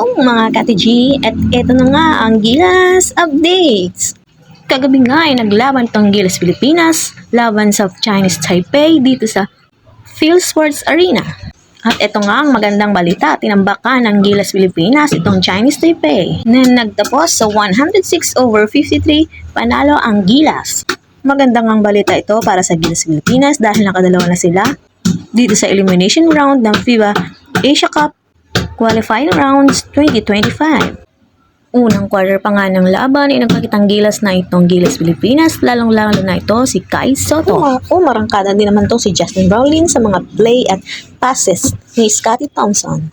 Hello mga Kati G! At eto na nga ang Gilas Updates! Kagabi nga ay naglaban tong Gilas Pilipinas laban sa Chinese Taipei dito sa PhilSports Arena. At eto nga ang magandang balita, tinambakan ng Gilas Pilipinas itong Chinese Taipei na nagtapos sa 106 over 53 panalo ang Gilas. Magandang ang balita ito para sa Gilas Pilipinas dahil nakadalawa na sila dito sa elimination round ng FIBA Asia Cup qualifying rounds 2025. Unang quarter pa nga ng laban ay nagpakitang gilas na itong Gilas Pilipinas, lalong-lalo na ito si Kai Soto. O marangkada din naman itong si Justin Rowling sa mga play at passes ni Scotty Thompson.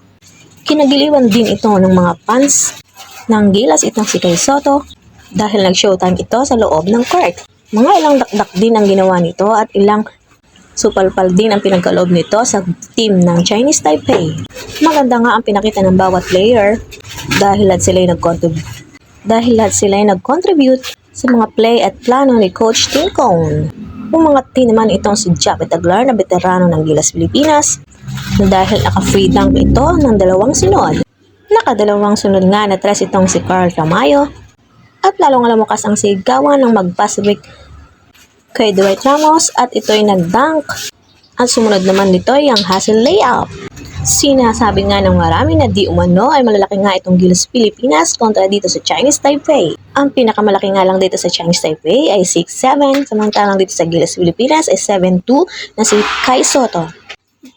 Kinagiliwan din ito ng mga fans ng Gilas itong si Kai Soto dahil nag-showtime ito sa loob ng court. Mga ilang dakdak din ang ginawa nito at ilang supalpal din ang pinagkaloob nito sa team ng Chinese Taipei. Maganda nga ang pinakita ng bawat player dahil lahat sila ay nag-contribute dahil lahat sila nag-contribute sa mga play at plano ni Coach Tim Cone. Umangat naman itong si Japet Aglar na veterano ng Gilas Pilipinas na dahil naka-free dunk ito ng dalawang sunod. Nakadalawang sunod nga na tres itong si Carl Tamayo at lalong alamukas ang sigawan ng break kay Dwight Ramos at ito'y nag-dunk. At sumunod naman nito ay ang hustle layup. Sinasabi nga ng marami na di umano ay malalaki nga itong Gilas Pilipinas kontra dito sa Chinese Taipei. Ang pinakamalaki nga lang dito sa Chinese Taipei ay 6'7", samantalang dito sa Gilas Pilipinas ay 7'2", na si Kai Soto.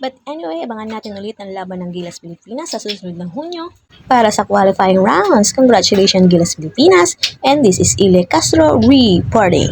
But anyway, abangan natin ulit ang laban ng Gilas Pilipinas sa susunod ng Hunyo para sa qualifying rounds. Congratulations Gilas Pilipinas and this is Ile Castro reporting.